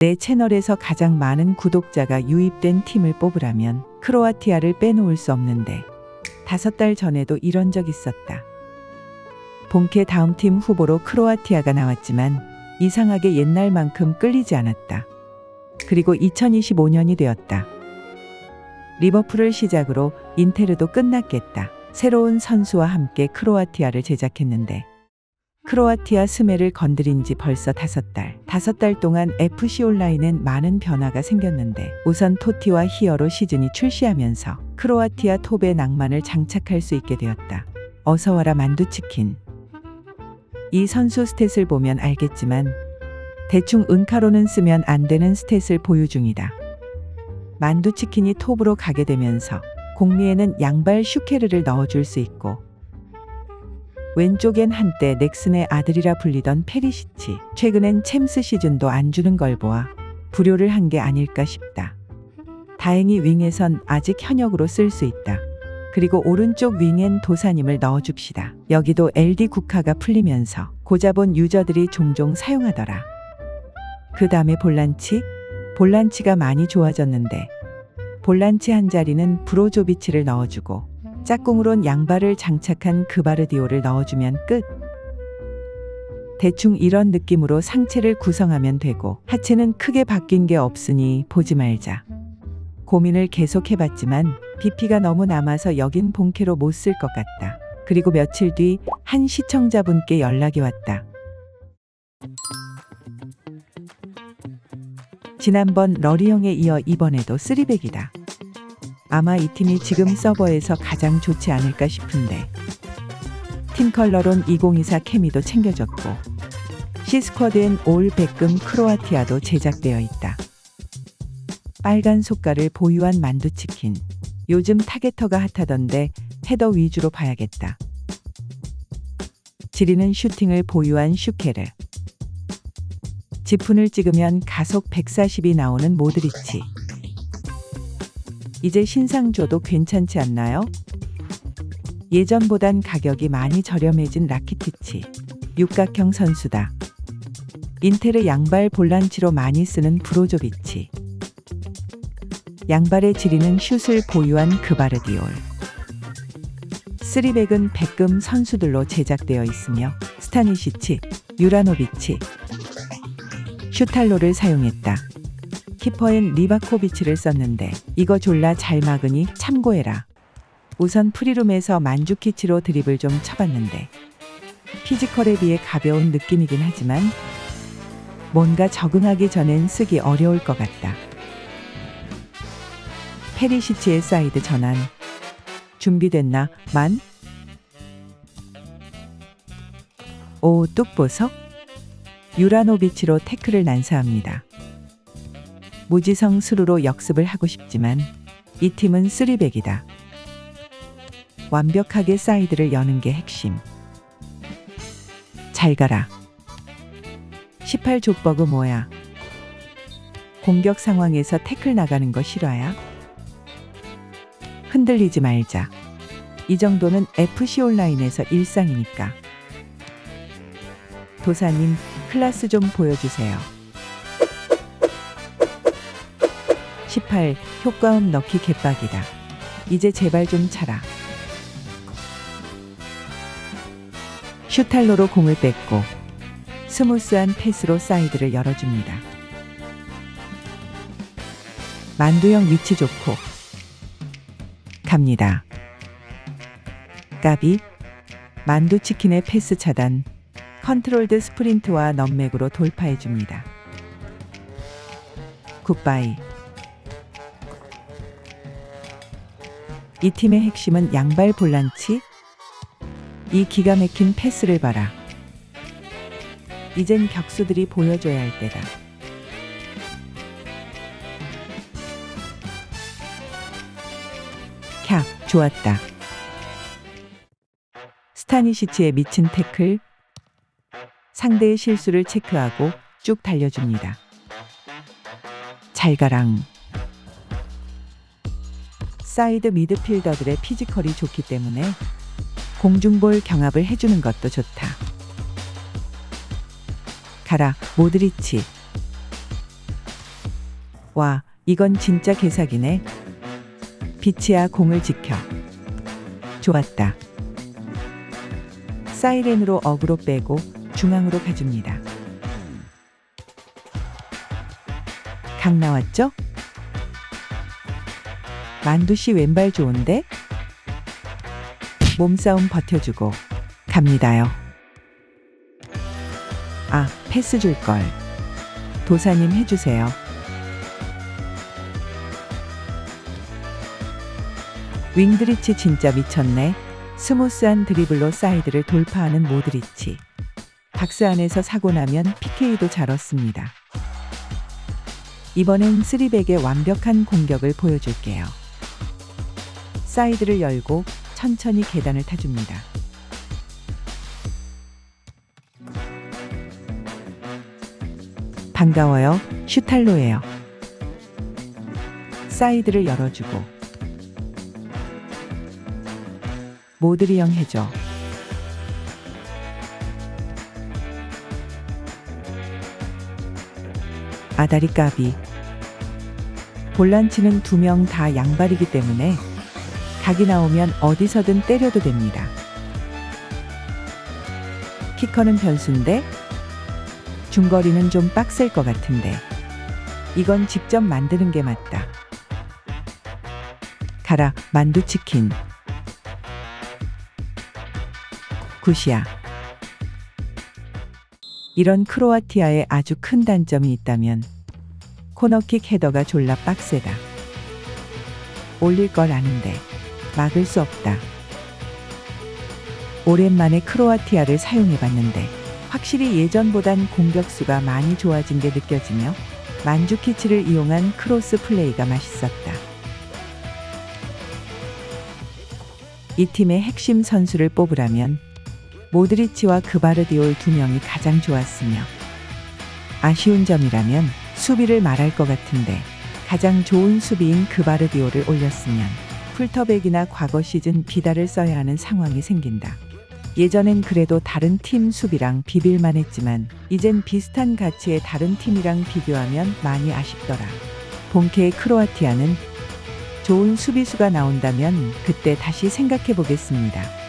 내 채널에서 가장 많은 구독자가 유입된 팀을 뽑으라면 크로아티아를 빼놓을 수 없는데 다섯 달 전에도 이런 적 있었다. 본캐 다음 팀 후보로 크로아티아가 나왔지만 이상하게 옛날만큼 끌리지 않았다. 그리고 2025년이 되었다. 리버풀을 시작으로 인테르도 끝났겠다. 새로운 선수와 함께 크로아티아를 제작했는데 크로아티아 스멜을 건드린 지 벌써 다섯 달. 다섯 달 동안 FC 온라인엔 많은 변화가 생겼는데 우선 토티와 히어로 시즌이 출시하면서 크로아티아 톱의 낭만을 장착할 수 있게 되었다. 어서 와라 만두치킨. 이 선수 스탯을 보면 알겠지만 대충 은카로는 쓰면 안 되는 스탯을 보유 중이다. 만두치킨이 톱으로 가게 되면서 공미에는 양발 슈케르를 넣어줄 수 있고 왼쪽엔 한때 넥슨의 아들이라 불리던 페리시치. 최근엔 챔스 시즌도 안 주는 걸 보아 불효를 한 게 아닐까 싶다. 다행히 윙에선 아직 현역으로 쓸 수 있다. 그리고 오른쪽 윙엔 도사님을 넣어줍시다. 여기도 LD 국화가 풀리면서 고자본 유저들이 종종 사용하더라. 그 다음에 볼란치? 볼란치가 많이 좋아졌는데 볼란치 한 자리는 브로조비치를 넣어주고 짝꿍으론 양발을 장착한 그바르디오를 넣어주면 끝. 대충 이런 느낌으로 상체를 구성하면 되고 하체는 크게 바뀐 게 없으니 보지 말자. 고민을 계속 해봤지만 BP가 너무 남아서 여긴 본캐로 못 쓸 것 같다. 그리고 며칠 뒤 한 시청자분께 연락이 왔다. 지난번 러리 형에 이어 이번에도 쓰리백이다. 아마 이 팀이 지금 서버에서 가장 좋지 않을까 싶은데 팀 컬러론 2024 케미도 챙겨졌고 시스쿼드엔 올 백금 크로아티아도 제작되어 있다. 빨간 속가를 보유한 만두치킨. 요즘 타겟터가 핫하던데 헤더 위주로 봐야겠다. 지리는 슈팅을 보유한 슈케르. 지푼을 찍으면 가속 140이 나오는 모드리치. 이제 신상 줘도 괜찮지 않나요? 예전보단 가격이 많이 저렴해진 라키티치. 육각형 선수다. 인테르 양발 볼란치로 많이 쓰는 브로조비치. 양발의 지리는 슛을 보유한 그바르디올. 쓰리백은 백금 선수들로 제작되어 있으며 스타니시치, 유라노비치, 슈탈로를 사용했다. 키퍼엔 리바코비치를 썼는데 이거 졸라 잘 막으니 참고해라. 우선 프리룸에서 만주키치로 드립을 좀 쳐봤는데 피지컬에 비해 가벼운 느낌이긴 하지만 뭔가 적응하기 전엔 쓰기 어려울 것 같다. 페리시치의 사이드 전환 준비됐나? 만? 오, 뚝보석? 유라노비치로 태클을 난사합니다. 무지성 수루로 역습을 하고 싶지만 이 팀은 쓰리백이다. 완벽하게 사이드를 여는 게 핵심. 잘 가라. 18 족버그 뭐야? 공격 상황에서 태클 나가는 거 실화야? 흔들리지 말자. 이 정도는 FC 온라인에서 일상이니까. 도사님, 클라스 좀 보여주세요. 18. 효과음 넣기 개빡이다. 이제 제발 좀 차라. 슈탈로로 공을 뺐고 스무스한 패스로 사이드를 열어줍니다. 만두형 위치 좋고 갑니다. 까비 만두치킨의 패스 차단 컨트롤드 스프린트와 넘맥으로 돌파해줍니다. 굿바이 이 팀의 핵심은 양발 볼란치 이 기가 막힌 패스를 봐라. 이젠 격수들이 보여줘야 할 때다. 캬, 좋았다. 스타니시치의 미친 태클. 상대의 실수를 체크하고 쭉 달려줍니다. 잘 가랑. 사이드 미드필더들의 피지컬이 좋기 때문에 공중볼 경합을 해주는 것도 좋다. 가라, 모드리치. 와, 이건 진짜 개사기네. 비치야 공을 지켜. 좋았다. 사이렌으로 어그로 빼고 중앙으로 가줍니다. 각 나왔죠? 만두씨 왼발 좋은데? 몸싸움 버텨주고 갑니다요. 아, 패스 줄 걸. 도사님 해주세요. 윙드리치 진짜 미쳤네. 스무스한 드리블로 사이드를 돌파하는 모드리치. 박스 안에서 사고 나면 PK도 잘 얻습니다. 이번엔 쓰리백의 완벽한 공격을 보여줄게요. 사이드를 열고 천천히 계단을 타줍니다. 반가워요. 슈탈로예요. 사이드를 열어주고 모드리 형 해줘. 아다리 까비. 볼란치는 두 명 다 양발이기 때문에 각이 나오면 어디서든 때려도 됩니다. 키커는 변수인데 중거리는 좀 빡셀 것 같은데 이건 직접 만드는 게 맞다. 가라 만두 치킨. 굿이야. 이런 크로아티아의 아주 큰 단점이 있다면 코너킥 헤더가 졸라 빡세다. 올릴 걸 아는데 막을 수 없다. 오랜만에 크로아티아를 사용해 봤는데 확실히 예전보단 공격수가 많이 좋아진 게 느껴지며 만주키치를 이용한 크로스 플레이가 맛있었다. 이 팀의 핵심 선수를 뽑으라면 모드리치와 그바르디올 두 명이 가장 좋았으며 아쉬운 점이라면 수비를 말할 것 같은데 가장 좋은 수비인 그바르디올을 올렸으면 풀터백이나 과거 시즌 비달을 써야 하는 상황이 생긴다. 예전엔 그래도 다른 팀 수비랑 비빌만 했지만 이젠 비슷한 가치의 다른 팀이랑 비교하면 많이 아쉽더라. 본캐의 크로아티아는 좋은 수비수가 나온다면 그때 다시 생각해 보겠습니다.